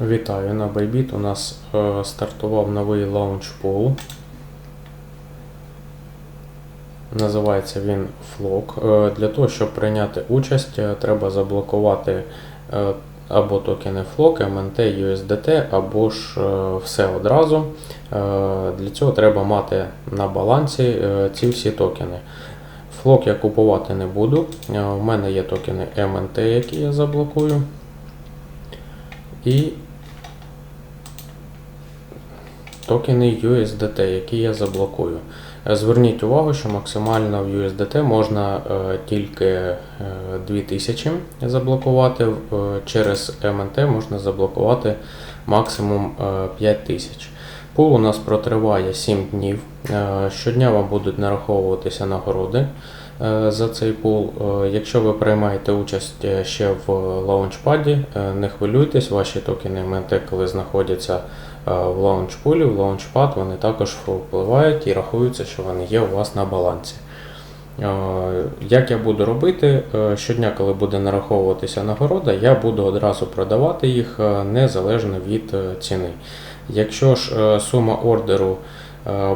Вітаю на Bybit. У нас е, стартував новий лаунчпул. Називається він Flock. Е, для того, щоб прийняти участь, е, треба заблокувати е, або токени Flock, MNT, USDT, або ж е, все одразу. Е, для цього треба мати на балансі е, ці всі токени. Flock я купувати не буду. Е, У мене є токени MNT, які я заблокую. І токени USDT, які я заблокую. Е, Зверніть увагу, що максимально в USDT можна е, тільки е, 2000 заблокувати, е, через MNT можна заблокувати максимум е, 5000. Пул у нас протриває 7 днів. Щодня вам будуть нараховуватися нагороди за цей пул. Е, Якщо ви приймаєте участь е, ще в лаунчпаді, е, не хвилюйтесь, ваші токени коли знаходяться е, в лаунчпулі, в лаунчпад, вони також впливають і рахуються, що вони є у вас на балансі. Е, Як я буду робити, Е, щодня, коли буде нараховуватися нагорода, я буду одразу продавати їх е, незалежно від е, ціни. Якщо ж е, сума ордеру е,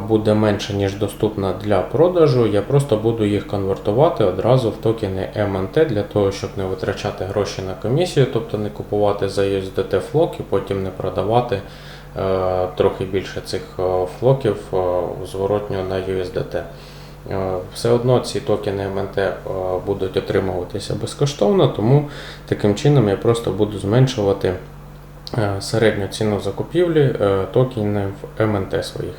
буде менше, ніж доступна для продажу, я просто буду їх конвертувати одразу в токени MNT для того, щоб не витрачати гроші на комісію, тобто не купувати за USDT флок і потім не продавати е, трохи більше цих е, флоків е, зворотньо на USDT. Е, Все одно ці токени МНТ е, будуть отримуватися безкоштовно, тому таким чином я просто буду зменшувати е, середню ціну закупівлі е, токенів МНТ своїх.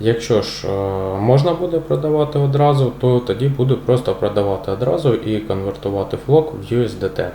Якщо ж е, можна буде продавати одразу, то тоді буду просто продавати одразу і конвертувати флок в USDT.